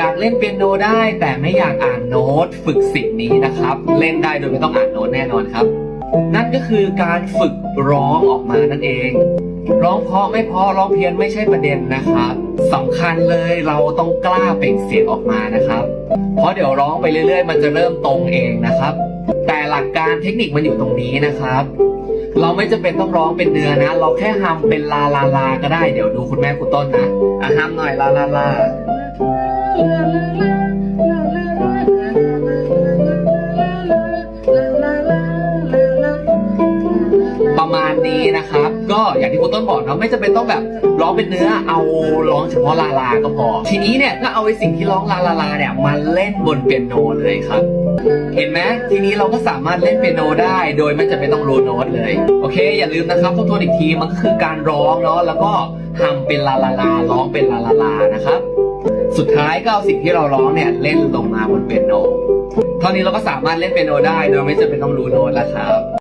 อยากเล่นเปียโนได้แต่ไม่อยากอ่านโน้ตฝึกสิ่งนี้นะครับ เล่นได้โดยไม่ต้องอ่านโน้ตแน่นอนครับ นั่นก็คือการฝึกร้องออกมานั่นเอง ร้องเพราะไม่เพราะร้องเพี้ยนไม่ใช่ประเด็นนะครับสำคัญเลยเราต้องกล้าเปล่งเสียงออกมานะครับ เพราะเดี๋ยวร้องไปเรื่อยๆ มันจะเริ่มตรงเองนะครับ แต่หลักการเทคนิคมันอยู่ตรงนี้นะครับ เราไม่จำเป็นต้องร้องเป็นเนื้อนะ เราแค่ฮัมเป็นลาลาลาก็ได้เดี๋ยวดูคุณแม่คุณต้นนะอะฮัมหน่อยลาลาลา ประมาณนี้นะครับ ก็อย่างที่คุณต้นบอกเนาะไม่จำเป็นต้องแบบร้องเป็นเนื้อเอาร้องเฉพาะลาลาก็พอ ทีนี้เนี่ยก็เอาไอ้สิ่งที่ร้องลาลาลาเนี่ยมาเล่นบนเปียโนเลยครับ เห็นไหมทีนี้เราก็สามารถเล่นเปียโนได้ โดยไม่จำเป็นต้องรู้โน้ตเลย โอเค อย่าลืมนะครับทบทวนอีกทีมันก็คือการร้องเนาะแล้วก็ฮัมเป็นลาลาลาร้องเป็นลาลาลานะครับ สุดท้ายก็เอาสิ่งที่เราร้องเนี่ยเล่นลงมาบนเปียโนเท่านี้เราก็สามารถเล่นเปียโนได้โดยไม่จำเป็นต้องรู้โน้ตแล้วครับ